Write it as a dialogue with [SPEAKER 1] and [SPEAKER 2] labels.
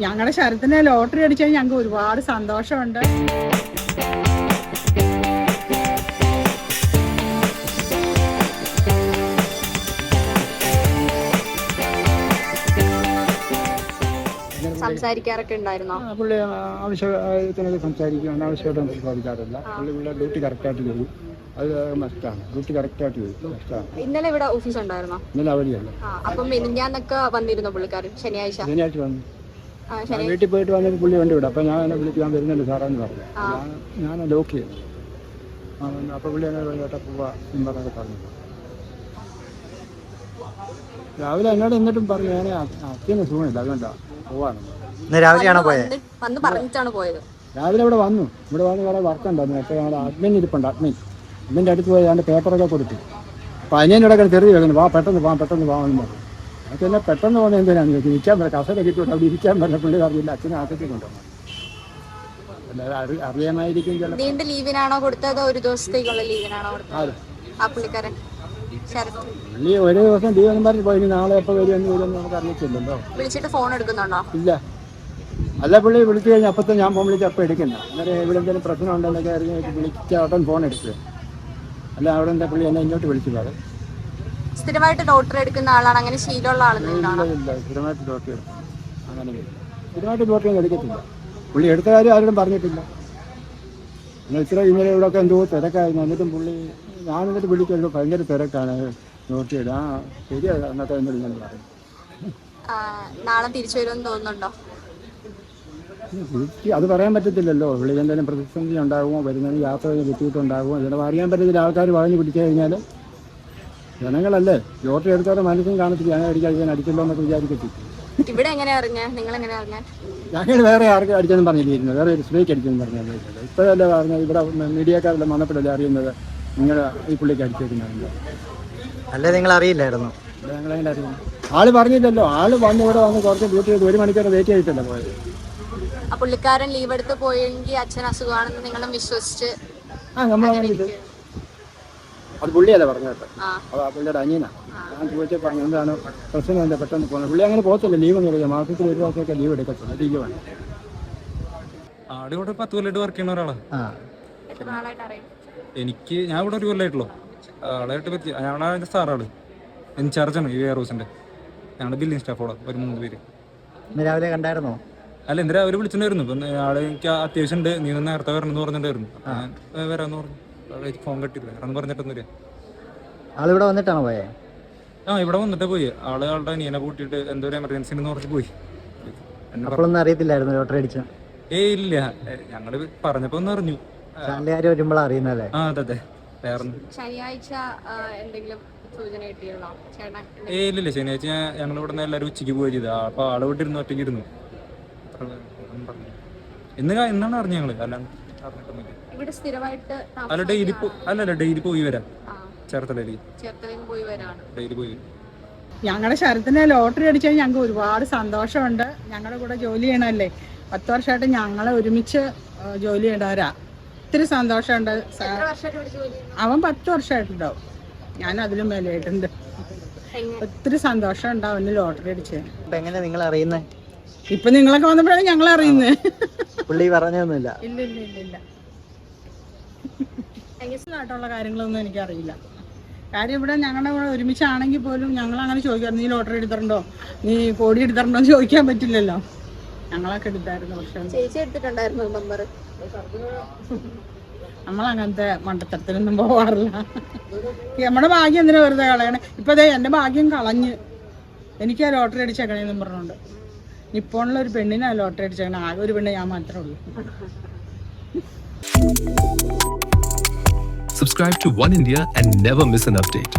[SPEAKER 1] ഞങ്ങളുടെ ശരത്തിന് ലോട്ടറി അടിച്ചാൽ ഞങ്ങൾക്ക് ഒരുപാട് സന്തോഷമുണ്ട്.
[SPEAKER 2] സംസാരിക്കാറൊക്കെ ഉണ്ടായിരുന്നോ?
[SPEAKER 3] ആ, പുള്ളി ആവശ്യത്തിനൊക്കെ സംസാരിക്കും. അനാവശ്യമായിട്ടൊന്നും സംസാരിക്കാറില്ല. പുള്ളി പുള്ളി ഡ്യൂട്ടി കറക്റ്റായിട്ട് ചെയ്യും അത് മസ്റ്റാണ്. ഡ്യൂട്ടി കറക്റ്റായിട്ട് ചെയ്യും മസ്റ്റാണ്.
[SPEAKER 2] ഇന്നലെ ഇവിടെ ഓഫീസ് ഉണ്ടായിരുന്നോ?
[SPEAKER 3] ഇന്നലെ
[SPEAKER 2] അപ്പം മിനിഞ്ഞാന്നൊക്കെ വന്നിരുന്നു പുള്ളിക്കാരൻ? ശനിയാഴ്ച?
[SPEAKER 3] ശനിയാഴ്ച വന്നു. ഞാൻ വീട്ടിൽ പോയിട്ട് വന്നിട്ട് പുള്ളി വണ്ടി വിടും. അപ്പം ഞാൻ എന്നെ വിളിച്ച് ഞാൻ വരുന്നുണ്ട് സാറെന്ന് പറഞ്ഞു. ഞാൻ ഞാൻ ലോക്ക് ചെയ്തു അപ്പോൾ പുള്ളി എന്നെ കേട്ടാ പോവാ എന്ന് പറഞ്ഞൊക്കെ പറഞ്ഞു. രാവിലെ എന്നോട് എന്നിട്ടും പറഞ്ഞു ഞാൻ അച്ഛന് സുഖമില്ല അതുകൊണ്ടാണ് പോവാണ്
[SPEAKER 4] രാവിലെയാണോ പോയത്
[SPEAKER 2] വന്ന് പറഞ്ഞിട്ടാണ് പോയത്.
[SPEAKER 3] രാവിലെ ഇവിടെ വന്നു. ഇവിടെ വന്ന് ഇവിടെ വർക്ക് ഉണ്ടായിരുന്നു. അപ്പോൾ ഞങ്ങളുടെ അഡ്മിൻ ഇരിപ്പുണ്ട് അഡ്മിൻ അഡ്മിന്റെ അടുത്ത് പോയി അതിന്റെ പേപ്പറൊക്കെ കൊടുത്തു. അപ്പോൾ അതിനെ ഇവിടെ തെറി കേൾക്കുന്നു. വാ പെട്ടെന്ന് വാ പെട്ടെന്ന് വാ എന്ന് പറഞ്ഞു. എന്നെ പെട്ടെന്ന് പോകുന്നത് എന്തിനാണ് ചോദിച്ചു. ഇരിക്കാൻ പറ്റില്ല. കസേര കിട്ടും അവിടെ ഇരിക്കാൻ പറ്റില്ല. പുള്ളി അറിയില്ല അച്ഛനെ ആശയ്ക്ക് കൊണ്ടുപോകണം. അറിയാമായിരിക്കും
[SPEAKER 2] നീണ്ട ലീവിനാണോ കൊടുത്തത്? ഒരു ദിവസത്തേക്കുള്ള ലീവിനാണോ കൊടുത്തത്? ആ പുള്ളിക്കാരൻ
[SPEAKER 3] പുള്ളി ഒരു ദിവസം ലീവ് ഒന്നും പറഞ്ഞു പോയി. നാളെ എപ്പോൾ വരുമെന്ന് വരുമെന്ന് നമുക്ക് അറിയിച്ചില്ലല്ലോ
[SPEAKER 2] വിളിച്ചിട്ട് ഫോൺ എടുക്കുന്നുണ്ടോ?
[SPEAKER 3] ഇല്ല. അല്ല പുള്ളി വിളിച്ചു കഴിഞ്ഞാൽ അപ്പത്തെ ഞാൻ ഫോൺ വിളിച്ച് അപ്പം എടുക്കുന്ന? അന്നേരം ഇവിടെ എന്തെങ്കിലും പ്രശ്നം ഉണ്ടെന്നൊക്കെ അറിഞ്ഞ് വിളിച്ച ഉടൻ ഫോൺ എടുക്കുക അല്ല അവിടെ എന്താ പുള്ളി എന്നെ ഇങ്ങോട്ട് വിളിച്ചു പറ.
[SPEAKER 2] സ്ഥിരമായിട്ട് ലോട്ടറി എടുക്കുന്ന ആളാണ് അങ്ങനെ ശീലമുള്ള
[SPEAKER 3] ഇല്ല സ്ഥിരമായിട്ട് ഡോക്ടർ അങ്ങനെ ഇല്ല. സ്ഥിരമായിട്ട് ഡോക്ടർ എടുക്കത്തില്ല. പുള്ളി എടുത്ത കാര്യം ആരും പറഞ്ഞിട്ടില്ല. ഇത്ര ഇന്നലെ ഇവിടെയൊക്കെ എന്തോ തിരക്കായിരുന്നു. എന്നിട്ടും പുള്ളി ഞാൻ എന്നിട്ട് വിളിച്ചല്ലോ ഭയങ്കര തിരക്കാണ് നോട്ട് ആ ശരിയാണ് അന്നത്തെ എന്നോട് ഇങ്ങനെ പറഞ്ഞു
[SPEAKER 2] നാളെ തിരിച്ചു വരുമെന്ന് തോന്നുന്നുണ്ടോ?
[SPEAKER 3] അത് പറയാൻ പറ്റത്തില്ലല്ലോ. പുള്ളി എന്തെങ്കിലും പ്രതിസന്ധി ഉണ്ടാകുമോ വരുന്നതിന് യാത്ര ബുദ്ധിമുട്ടുണ്ടാകുമോ ചിലപ്പോൾ അറിയാൻ പറ്റത്തില്ല ആൾക്കാർ പറഞ്ഞു പിടിച്ചു കഴിഞ്ഞാൽ ജനങ്ങളല്ലേ? ലോട്ടറി എടുത്തവരെ മനസ്സും കാണത്തില്ല ഞാൻ അടിക്കാൻ ഞാൻ അടിച്ചല്ലോ എന്നൊക്കെ വിചാരിക്കത്തില്ല
[SPEAKER 2] ഇവിടെ എങ്ങനെ അറിഞ്ഞ? നിങ്ങൾ എങ്ങനെ അറിഞ്ഞ?
[SPEAKER 3] ഞങ്ങൾ വേറെ ആർക്കും അടിച്ചെന്ന് പറഞ്ഞിരിക്കുന്നു വേറെ ഒരു സ്ത്രീക്ക് അടിച്ചെന്ന് പറഞ്ഞാൽ ഇപ്പോഴല്ലേ പറഞ്ഞത് ഇവിടെ മീഡിയക്കാരെല്ലാം വന്നപ്പോഴല്ലേ അറിയുന്നത് നിങ്ങൾ ഈ പുള്ളിക്ക് അടിച്ചേക്കുന്നത്
[SPEAKER 4] അല്ലേ നിങ്ങൾ അറിയില്ലായിരുന്നു?
[SPEAKER 3] ഞങ്ങളെങ്ങനെ അറിയുന്നു? ആൾ പറഞ്ഞില്ലല്ലോ. ആൾ വന്ന് ഇവിടെ വന്ന് കുറച്ച് ഡ്യൂട്ടി ചെയ്ത് ഒരു മണിക്കൂർ വെയിറ്റ് ചെയ്തിട്ടല്ലേ പോയത്.
[SPEAKER 2] ആ പുള്ളിക്കാരൻ ലീവ് എടുത്ത് പോയെങ്കിൽ അച്ഛൻ അസുഖമാണെന്ന് നിങ്ങളും വിശ്വസിച്ച്
[SPEAKER 3] ആ നമ്മളങ്ങനെ അത് പുള്ളിയല്ലേ പറഞ്ഞത് അത് ആ പുള്ളിയുടെ അനിയനാ. ഞാൻ ചോദിച്ചാൽ പറഞ്ഞു എന്താണ് പ്രശ്നം? എന്താ പെട്ടെന്ന് പോകുന്നത് പുള്ളി അങ്ങനെ പോകത്തില്ല ലീവ് ഒന്നും എടുക്കുക മാസത്തിൽ ഒരു ദിവസമൊക്കെ ലീവ് എടുക്കത്തുള്ളൂ. ലീവാണ്
[SPEAKER 5] ആടിവിടെ പത്ത് കൊല്ലമായിട്ട് വർക്ക് ചെയ്യുന്ന ഒരാളാണ് എനിക്ക് ഞാൻ ഇവിടെ ഒരു കൊല്ലമായിട്ടുള്ളൂ ആളായിട്ട് പറ്റി ഞങ്ങളെ സാറാൾ. ഇൻചാർജാണ് ഈ വെയർ ഹൗസിന്റെ ഞങ്ങളുടെ ബില്ലിംഗ് സ്റ്റാഫോടെ ഒരു മൂന്ന് പേര്.
[SPEAKER 4] രാവിലെ കണ്ടായിരുന്നോ?
[SPEAKER 5] അല്ല എന്തിനാ അവർ വിളിച്ചിട്ടുണ്ടായിരുന്നു. ഇപ്പം ആൾ എനിക്ക് അത്യാവശ്യം ഉണ്ട്. നീ ഒന്ന് നേരത്തെ വരണം എന്ന് പറഞ്ഞിട്ടുണ്ടായിരുന്നു. ഞാൻ "ഏ, വരാന്ന് പറഞ്ഞു. ഫോൺ കട്ടില്ല വേറെ പറഞ്ഞിട്ടൊന്നുമില്ല
[SPEAKER 4] ആളിവിടെ വന്നിട്ടാണോ പോയേ?
[SPEAKER 5] ആ ഇവിടെ വന്നിട്ടേ പോയി. ആൾ ആളുടെ അനിയനെ കൂട്ടിയിട്ട് എന്തോ ഒരു എമർജൻസി എന്ന് പറഞ്ഞ് പോയി
[SPEAKER 4] അപ്പോഴൊന്നും അറിയത്തില്ലായിരുന്നു ലോട്ടറി അടിച്ചു.
[SPEAKER 5] ഏ ഇല്ല. ഏ, ഞങ്ങൾ പറഞ്ഞപ്പോ ഒന്ന് അറിഞ്ഞു.
[SPEAKER 4] വരുമ്പോഴാണ് അറിയുന്നല്ലേ
[SPEAKER 5] ആ അതെ അതെ. വേറെ
[SPEAKER 2] ശനിയാഴ്ച എന്തെങ്കിലും സൂചന ചേട്ടൻ
[SPEAKER 5] ഏയ് ഇല്ലില്ല ശനിയാഴ്ച ഞാൻ ഞങ്ങൾ ഇവിടെ നിന്ന് എല്ലാവരും ഉച്ചയ്ക്ക് പോയി ചെയ്താ അപ്പൊ ആൾ ഇവിടെ ഇരുന്നു ഒറ്റയ്ക്ക് ഇരുന്നു. ഇന്ന് ഇന്നാണ് അറിഞ്ഞു ഞങ്ങൾ. അല്ലാണ്ട്
[SPEAKER 2] ഇവിടെ സ്ഥിരമായിട്ട്
[SPEAKER 5] അല്ല ഡെയിലി അല്ലല്ല ഡെയിലി പോയി വരാം.
[SPEAKER 2] ആ,
[SPEAKER 5] ചേർത്തലയിൽ.
[SPEAKER 2] പോയി വരാണ്.
[SPEAKER 5] ഡെയിലി പോയി.
[SPEAKER 1] ഞങ്ങളുടെ ശരത്തിന് ലോട്ടറി അടിച്ചാൽ ഞങ്ങൾക്ക് ഒരുപാട് സന്തോഷമുണ്ട്. ഞങ്ങളുടെ കൂടെ ജോലി ചെയ്യണമല്ലേ പത്ത് വർഷമായിട്ട് ഞങ്ങളെ ഒരുമിച്ച് ജോലി ചെയ്യണവരാ. ഒത്തിരി സന്തോഷമുണ്ട്? അവൻ പത്ത് വർഷമായിട്ടുണ്ടാവും ഞാൻ അതിലും
[SPEAKER 2] വിലയായിട്ടുണ്ട്
[SPEAKER 1] ഒത്തിരി സന്തോഷം ഉണ്ടാവും അവന് ലോട്ടറി
[SPEAKER 4] അടിച്ചത് എങ്ങനെ നിങ്ങൾ അറിയുന്നത്
[SPEAKER 1] ഇപ്പൊ നിങ്ങളൊക്കെ വന്നപ്പോഴാണ് ഞങ്ങൾ അറിയുന്നത്
[SPEAKER 4] പുള്ളി പറഞ്ഞൊന്നുമില്ല.
[SPEAKER 1] ഇല്ല ഇല്ല ഇല്ല ഇല്ല. ആയിട്ടുള്ള കാര്യങ്ങളൊന്നും എനിക്കറിയില്ല. കാര്യം ഇവിടെ ഞങ്ങളുടെ കൂടെ ഒരുമിച്ചാണെങ്കിൽ പോലും ഞങ്ങൾ അങ്ങനെ ചോദിക്കാം നീ ലോട്ടറി എടുത്തിട്ടുണ്ടോ? നീ കോടി എടുത്തിട്ടുണ്ടോ? എന്ന് ചോദിക്കാൻ പറ്റില്ലല്ലോ. ഞങ്ങളൊക്കെ എടുത്തായിരുന്നു പക്ഷെ.
[SPEAKER 2] ചേച്ചി എടുത്തിട്ടുണ്ടായിരുന്നു നമ്പർ
[SPEAKER 1] നമ്മൾ അങ്ങനത്തെ മണ്ടത്തരത്തിനൊന്നും പോവാറില്ല. നമ്മുടെ ഭാഗ്യം എന്തിനാ വെറുതെ കളയണേ? ഇപ്പൊ അതെ എന്റെ ഭാഗ്യം കളഞ്ഞ് എനിക്ക് ആ ലോട്ടറി അടിച്ചേക്കണേന്നും പറഞ്ഞുകൊണ്ട് നിപ്പോണിലെ ഒരു പെണ്ണിനാ ലോട്ടറി അടിച്ചേക്കണേ ആകെ ഒരു പെണ്ണ് ഞാൻ മാത്രമേ ഉള്ളൂ
[SPEAKER 6] Subscribe to One India and never miss an update.